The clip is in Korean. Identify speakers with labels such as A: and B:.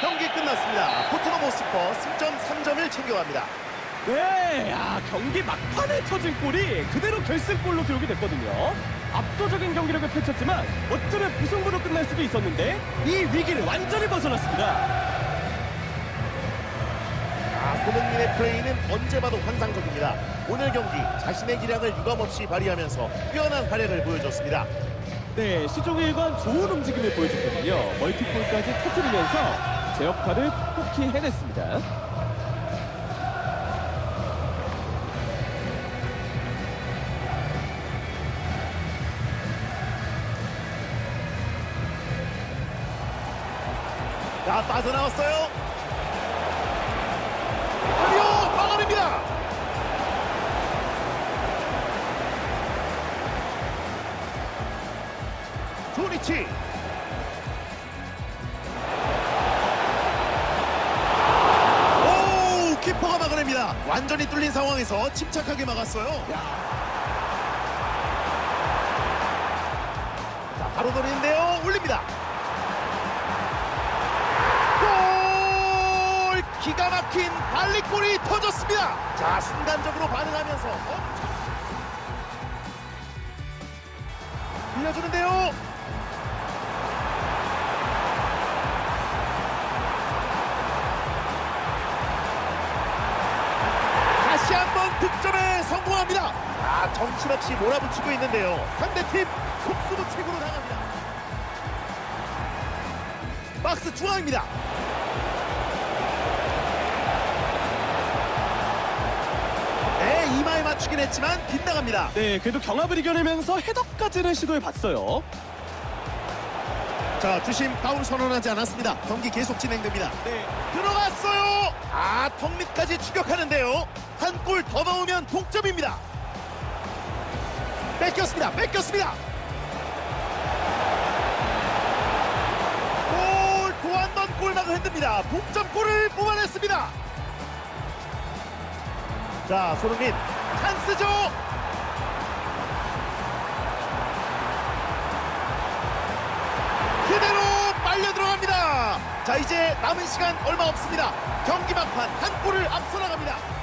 A: 경기 끝났습니다. 포트너 모스퍼 승점 3점을 챙겨갑니다.
B: 네, 야, 경기 막판에 터진 골이 그대로 결승골로 기록이 됐거든요. 압도적인 경기력을 펼쳤지만 어쩌면 무승부로 끝날 수도 있었는데 이 위기를 완전히 벗어났습니다.
A: 아, 손흥민의 플레이는 언제 봐도 환상적입니다. 오늘 경기 자신의 기량을 유감없이 발휘하면서 뛰어난 활약을 보여줬습니다.
B: 네, 시종일관 좋은 움직임을 보여줬거든요. 멀티골까지 터뜨리면서 제 역할을 톡톡히 해냈습니다.
A: 자, 빠져나왔어요. 클리어 막아냅니다. 조니치. 완전히 뚫린 상황에서 침착하게 막았어요. 자, 바로 노리는데요. 올립니다. 골! 기가 막힌 발리골이 터졌습니다. 자, 순간적으로 반응하면서 엄청 빌려주는데요. 득점에 성공합니다. 아, 정신없이 몰아붙이고 있는데요. 상대팀 속수무책으로 당합니다. 박스 중앙입니다. 네, 이마에 맞추긴 했지만 빗나갑니다.
B: 네, 그래도 경합을 이겨내면서 헤더까지는 시도해봤어요.
A: 자, 주심 파울 선언하지 않았습니다. 경기 계속 진행됩니다.
B: 네,
A: 들어갔어요. 아, 턱 밑까지 추격하는데요. 한골더 넣으면 동점입니다. 뺏겼습니다. 뺏겼습니다. 골, 또 한 번 골망을 흔듭니다. 동점골을 뽑아냈습니다. 자, 손흥민 찬스죠. 그대로 빨려 들어갑니다. 자, 이제 남은 시간 얼마 없습니다. 경기 막판 한 골을 앞서 나갑니다.